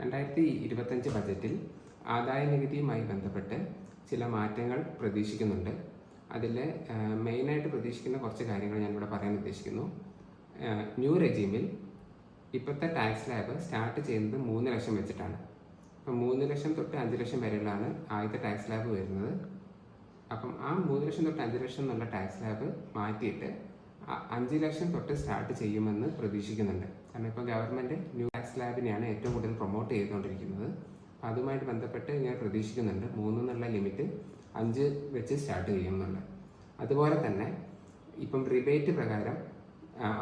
രണ്ടായിരത്തി ഇരുപത്തഞ്ച് ബജറ്റിൽ ആദായ നികുതിയുമായി ബന്ധപ്പെട്ട് ചില മാറ്റങ്ങൾ പ്രതീക്ഷിക്കുന്നുണ്ട്. അതിൽ മെയിനായിട്ട് പ്രതീക്ഷിക്കുന്ന കുറച്ച് കാര്യങ്ങൾ ഞാനിവിടെ പറയാൻ ഉദ്ദേശിക്കുന്നു. ന്യൂ റെജീമിൽ ഇപ്പോഴത്തെ ടാക്സ് ലാബ് സ്റ്റാർട്ട് ചെയ്യുന്നത് മൂന്ന് ലക്ഷം വെച്ചിട്ടാണ്. അപ്പം മൂന്ന് ലക്ഷം തൊട്ട് അഞ്ച് ലക്ഷം വരെയുള്ളതാണ് ആദ്യത്തെ ടാക്സ് ലാബ് വരുന്നത്. അപ്പം ആ മൂന്ന് ലക്ഷം തൊട്ട് അഞ്ച് ലക്ഷം എന്നുള്ള ടാക്സ് ലാബ് മാറ്റിയിട്ട് അഞ്ച് ലക്ഷം തൊട്ട് സ്റ്റാർട്ട് ചെയ്യുമെന്ന് പ്രതീക്ഷിക്കുന്നുണ്ട്. കാരണം ഇപ്പോൾ ഗവൺമെന്റ് ന്യൂ ടാക്സ് ലാബിനെയാണ് ഏറ്റവും കൂടുതൽ പ്രൊമോട്ട് ചെയ്തുകൊണ്ടിരിക്കുന്നത്. അപ്പം അതുമായിട്ട് ബന്ധപ്പെട്ട് ഞാൻ പ്രതീക്ഷിക്കുന്നുണ്ട് മൂന്ന് എന്നുള്ള ലിമിറ്റ് അഞ്ച് വെച്ച് സ്റ്റാർട്ട് ചെയ്യുന്നുണ്ട് അതുപോലെ തന്നെ ഇപ്പം റിബേറ്റ് പ്രകാരം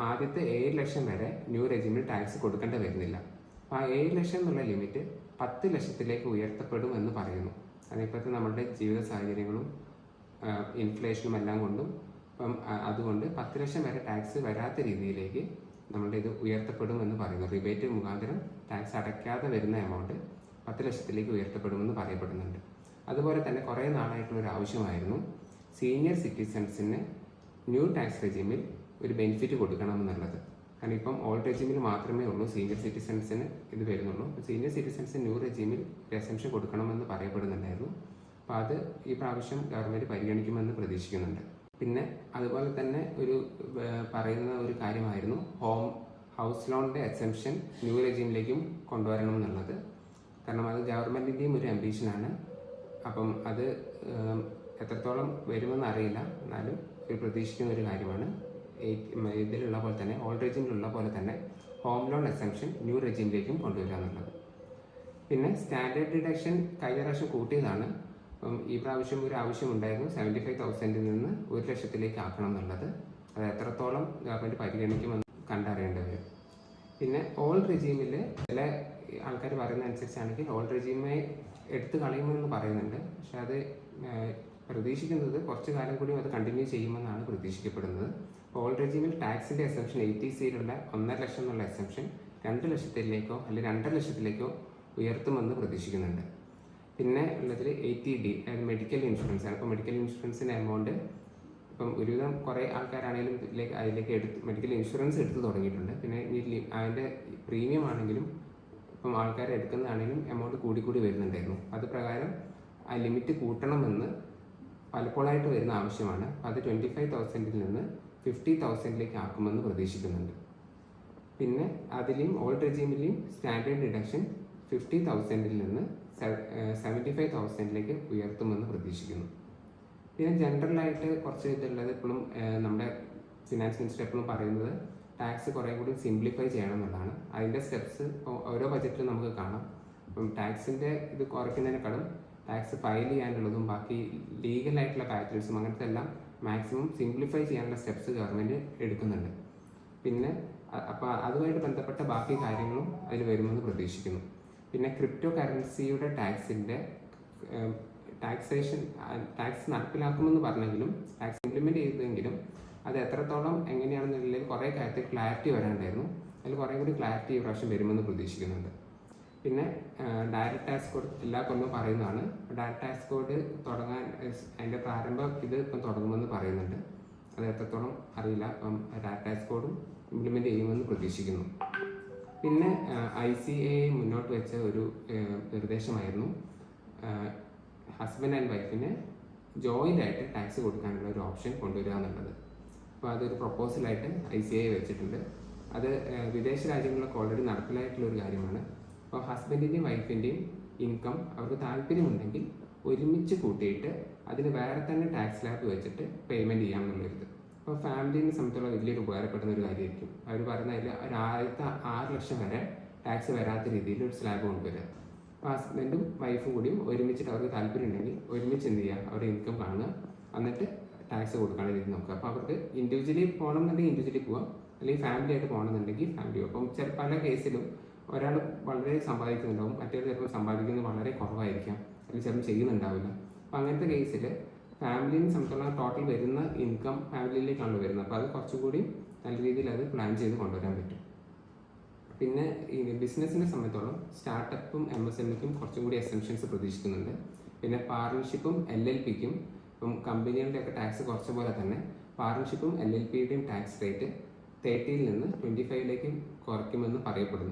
ആദ്യത്തെ ഏഴ് ലക്ഷം വരെ ന്യൂ റെജിമിൽ ടാക്സ് കൊടുക്കേണ്ടി വരുന്നില്ല. അപ്പോൾ ആ ഏഴ് ലക്ഷം എന്നുള്ള ലിമിറ്റ് പത്ത് ലക്ഷത്തിലേക്ക് ഉയർത്തപ്പെടും എന്ന് പറയുന്നു. കാരണം ഇപ്പോഴത്തെ നമ്മുടെ ജീവിത സാഹചര്യങ്ങളും ഇൻഫ്ലേഷനും എല്ലാം കൊണ്ടും അപ്പം അതുകൊണ്ട് പത്ത് ലക്ഷം വരെ ടാക്സ് വരാത്ത രീതിയിലേക്ക് നമ്മളുടെ ഇത് ഉയർത്തപ്പെടും എന്ന് പറയുന്നു റിബേറ്റ് മുഖാന്തരം ടാക്സ് അടയ്ക്കാതെ വരുന്ന എമൗണ്ട് പത്ത് ലക്ഷത്തിലേക്ക് ഉയർത്തപ്പെടുമെന്ന് പറയപ്പെടുന്നുണ്ട്. അതുപോലെ തന്നെ കുറേ നാളായിട്ടുള്ള ഒരു ആവശ്യമായിരുന്നു. സീനിയർ സിറ്റിസൺസിന് ന്യൂ ടാക്സ് റെജിമിൽ ഒരു ബെനിഫിറ്റ് കൊടുക്കണമെന്നുള്ളത് കാരണം ഇപ്പം ഓൾഡ് റെജിമിൽ മാത്രമേ ഉള്ളൂ സീനിയർ സിറ്റിസൺസിന് ഇത് വരുന്നുള്ളൂ. സീനിയർ സിറ്റിസൺസിന് ന്യൂ റെജിമിൽ ലൈസൻഷൻ കൊടുക്കണമെന്ന് പറയപ്പെടുന്നുണ്ടായിരുന്നു. അപ്പോൾ അത് ഈ പ്രാവശ്യം ഗവൺമെന്റ് പരിഗണിക്കുമെന്ന് പ്രതീക്ഷിക്കുന്നുണ്ട്. പിന്നെ അതുപോലെ തന്നെ ഒരു പറയുന്ന ഒരു കാര്യമായിരുന്നു. ഹോം ഹൗസ് ലോണിന്റെ എക്സംഷൻ ന്യൂ റെജീമിലേക്കും കൊണ്ടുവരണം എന്നുള്ളത് കാരണം അത് ഗവൺമെന്റിന്റെയും ഒരു അംബീഷനാണ് അപ്പം അത് എത്രത്തോളം വരുമെന്ന് അറിയില്ല. എന്നാലും ഒരു പ്രതീക്ഷിക്കുന്ന ഒരു കാര്യമാണ്. ഇതിലുള്ള പോലെ തന്നെ ഓൾഡ് റെജിമിലുള്ള പോലെ തന്നെ ഹോം ലോൺ എക്സംഷൻ ന്യൂ റെജിമിലേക്കും കൊണ്ടുവരിക എന്നുള്ളത്. പിന്നെ സ്റ്റാൻഡേർഡ് ഡിഡക്ഷൻ കഴിഞ്ഞ പ്രാവശ്യം കൂട്ടിയതാണ്. അപ്പം ഈ പ്രാവശ്യം ഒരു ആവശ്യമുണ്ടായിരുന്നു സെവന്റി ഫൈവ് തൗസൻഡിൽ നിന്ന് ഒരു ലക്ഷത്തിലേക്ക് ആക്കണം എന്നുള്ളത്. അത് എത്രത്തോളം ഗവൺമെന്റ് പരിഗണിക്കുമെന്ന് കണ്ടറിയേണ്ടി വരും പിന്നെ ഓൾഡ് റെജീമിൽ ചില ആൾക്കാർ പറയുന്ന അനുസരിച്ചാണെങ്കിൽ ഓൾഡ് റെജീമെ എടുത്തു കളയുമെന്ന് പറയുന്നുണ്ട്. പക്ഷേ അത് പ്രതീക്ഷിക്കുന്നത് കുറച്ച് കാലം കൂടി അത് കണ്ടിന്യൂ ചെയ്യുമെന്നാണ് പ്രതീക്ഷിക്കപ്പെടുന്നത്. ഓൾഡ് റെജീമിൽ ടാക്സിന്റെ എക്സെപ്ഷൻ എയ്റ്റി സിയിലുള്ള ഒന്നര ലക്ഷം എന്നുള്ള എക്സെപ്ഷൻ രണ്ട് ലക്ഷത്തിലേക്കോ അല്ലെങ്കിൽ രണ്ടര ലക്ഷത്തിലേക്കോ ഉയർത്തുമെന്ന് പ്രതീക്ഷിക്കുന്നുണ്ട്. പിന്നെ ഉള്ളതിൽ എയ്റ്റി ഡി മെഡിക്കൽ ഇൻഷുറൻസ് ആണ്. ഇപ്പോൾ മെഡിക്കൽ ഇൻഷുറൻസിന്റെ എമൗണ്ട് ഇപ്പം ഒരുവിധം കുറേ ആൾക്കാരാണെങ്കിലും ഇതിലേക്ക് അതിലേക്ക് എടുത്ത് മെഡിക്കൽ ഇൻഷുറൻസ് എടുത്ത് തുടങ്ങിയിട്ടുണ്ട്. പിന്നെ ലി- അതിന്റെ പ്രീമിയം ആണെങ്കിലും ഇപ്പം ആൾക്കാർ എടുക്കുന്നതാണെങ്കിലും എമൗണ്ട് കൂടി കൂടി വരുന്നുണ്ടായിരുന്നു. അത് പ്രകാരം ആ ലിമിറ്റ് കൂട്ടണമെന്ന് പലപ്പോഴായിട്ട് വരുന്ന ആവശ്യമാണ്. അത് ട്വന്റി ഫൈവ് തൗസൻഡിൽ നിന്ന് ഫിഫ്റ്റി തൗസൻഡിലേക്ക് ആക്കുമെന്ന് പ്രതീക്ഷിക്കുന്നുണ്ട്. പിന്നെ അതിലെയും ഓൾഡ് റെജീമിലെയും സ്റ്റാൻഡേർഡ് ഡിഡക്ഷൻ ഫിഫ്റ്റി തൗസൻഡിൽ നിന്ന് സെവന്റി ഫൈവ് തൗസൻഡിലേക്ക് ഉയർത്തുമെന്ന് പ്രതീക്ഷിക്കുന്നു. പിന്നെ ജനറലായിട്ട് കുറച്ച് ഇതുള്ളത് ഇപ്പോഴും നമ്മുടെ ഫിനാൻസ് മിനിസ്റ്റർ എപ്പോഴും പറയുന്നത് ടാക്സ് കുറേ കൂടി സിംപ്ലിഫൈ ചെയ്യണം എന്നുള്ളതാണ്. അതിന്റെ സ്റ്റെപ്സ് ഓരോ ബജറ്റിലും നമുക്ക് കാണാം. അപ്പം ടാക്സിന്റെ ഇത് കുറയ്ക്കുന്നതിനേക്കാളും ടാക്സ് ഫയൽ ചെയ്യാനുള്ളതും ബാക്കി ലീഗലായിട്ടുള്ള പാറ്റേൺസും അങ്ങനത്തെ എല്ലാം മാക്സിമം സിംപ്ലിഫൈ ചെയ്യാനുള്ള സ്റ്റെപ്സ് ഗവൺമെന്റ് എടുക്കുന്നുണ്ട്. പിന്നെ അപ്പോൾ അതുമായിട്ട് ബന്ധപ്പെട്ട ബാക്കി കാര്യങ്ങളും അതിൽ വരുമെന്ന് പ്രതീക്ഷിക്കുന്നു. പിന്നെ ക്രിപ്റ്റോ കറൻസിയുടെ ടാക്സിന്റെ ടാക്സേഷൻ ടാക്സ് നടപ്പിലാക്കുമെന്ന് പറഞ്ഞെങ്കിലും ടാക്സ് ഇംപ്ലിമെന്റ് ചെയ്തെങ്കിലും അത് എത്രത്തോളം എങ്ങനെയാണെന്നുള്ളതിൽ കുറേ കാര്യത്തിൽ ക്ലാരിറ്റി വരാണ്ടായിരുന്നു. അതിൽ കുറേ കൂടി ക്ലാരിറ്റി ഈ പ്രാവശ്യം വരുമെന്ന് പ്രതീക്ഷിക്കുന്നുണ്ട്. പിന്നെ ഡയറക്ട് ടാക്സ് കോഡ് എല്ലാ കൊല്ലവും പറയുന്നതാണ്. ഡയറക്ട് ടാക്സ് കോഡ് തുടങ്ങാൻ അതിന്റെ പ്രാരംഭം ഇത് ഇപ്പം തുടങ്ങുമെന്ന് പറയുന്നുണ്ട്. അത് എത്രത്തോളം അറിയില്ല. അപ്പം ഡയറക്ട് ടാക്സ് കോഡും ഇംപ്ലിമെന്റ് ചെയ്യുമെന്ന് പ്രതീക്ഷിക്കുന്നു. പിന്നെ ഐ സി എ മുന്നോട്ട് വെച്ച ഒരു നിർദ്ദേശമായിരുന്നു. ഹസ്ബൻഡ് ആൻഡ് വൈഫിന് ജോയിന്റ് ആയിട്ട് ടാക്സ് കൊടുക്കാനുള്ള ഒരു ഓപ്ഷൻ കൊണ്ടുവരിക എന്നുള്ളത്. അപ്പോൾ അതൊരു പ്രപ്പോസലായിട്ട് ഐ സി ഐ വെച്ചിട്ടുണ്ട്. അത് വിദേശ രാജ്യങ്ങളിലൊക്കെ ഓൾറെഡി നടപ്പിലായിട്ടുള്ള ഒരു കാര്യമാണ്. അപ്പോൾ ഹസ്ബൻഡിന്റെയും വൈഫിന്റെയും ഇൻകം അവർക്ക് താല്പര്യമുണ്ടെങ്കിൽ ഒരുമിച്ച് കൂട്ടിയിട്ട് അതിന് വേറെ തന്നെ ടാക്സ് ലാബ് വെച്ചിട്ട് പേയ്മെന്റ് ചെയ്യാമെന്നുള്ളൊരിത് അപ്പോൾ ഫാമിലിനെ സംബന്ധിച്ചുള്ള വലിയൊരു ഉപകാരപ്പെടുന്ന ഒരു കാര്യമായിരിക്കും. അവർ പറയുന്നതിൽ ഒരു ആദ്യത്തെ ആറ് ലക്ഷം വരെ ടാക്സ് വരാത്ത രീതിയിൽ ഒരു സ്ലാബ് കൊണ്ടുവരിക അപ്പോൾ ഹസ്ബൻഡും വൈഫും കൂടിയും ഒരുമിച്ചിട്ട് അവർക്ക് താല്പര്യം ഉണ്ടെങ്കിൽ ഒരുമിച്ച് എന്ത് ചെയ്യുക അവരുടെ ഇൻകം കാണുക. എന്നിട്ട് ടാക്സ് കൊടുക്കാനുള്ള രീതി നോക്കുക. അപ്പോൾ അവർക്ക് ഇൻഡിവിജ്വലി പോകണം എന്നുണ്ടെങ്കിൽ ഇൻഡിവിജ്വലി പോവാം. അല്ലെങ്കിൽ ഫാമിലി ആയിട്ട് പോകണമെന്നുണ്ടെങ്കിൽ ഫാമിലി അപ്പം ചില പല കേസിലും ഒരാൾ വളരെ സമ്പാദിക്കുന്നുണ്ടാവും. മറ്റേ ചിലപ്പോൾ സമ്പാദിക്കുന്നത് വളരെ കുറവായിരിക്കാം. അല്ലെങ്കിൽ ചിലപ്പോൾ ചെയ്യുന്നുണ്ടാവില്ല. അപ്പം അങ്ങനത്തെ കേസിൽ ഫാമിലിനെ സംബന്ധിച്ചുള്ള ടോട്ടൽ വരുന്ന ഇൻകം ഫാമിലിയിലേക്കാണല്ലോ വരുന്നത്. അപ്പോൾ അത് കുറച്ചുകൂടി നല്ല രീതിയിൽ അത് പ്ലാൻ ചെയ്ത് കൊണ്ടുവരാൻ പറ്റും. പിന്നെ ഈ ബിസിനസ്സിനെ സംബന്ധിച്ചോളം സ്റ്റാർട്ടപ്പും എം എസ് എമ്മിക്കും കുറച്ചും കൂടി എക്സംഷൻസ് പ്രതീക്ഷിക്കുന്നുണ്ട്. പിന്നെ പാർട്ണർഷിപ്പും എൽ എൽ പിക്കും ഇപ്പം കമ്പനികളുടെ ഒക്കെ ടാക്സ് കുറച്ച പോലെ തന്നെ പാർട്ണർഷിപ്പും എൽ എൽ പിയുടെയും ടാക്സ് റേറ്റ് തേർട്ടിയിൽ നിന്ന് ട്വന്റി ഫൈവിലേക്ക് കുറയ്ക്കുമെന്ന് പറയപ്പെടുന്നു.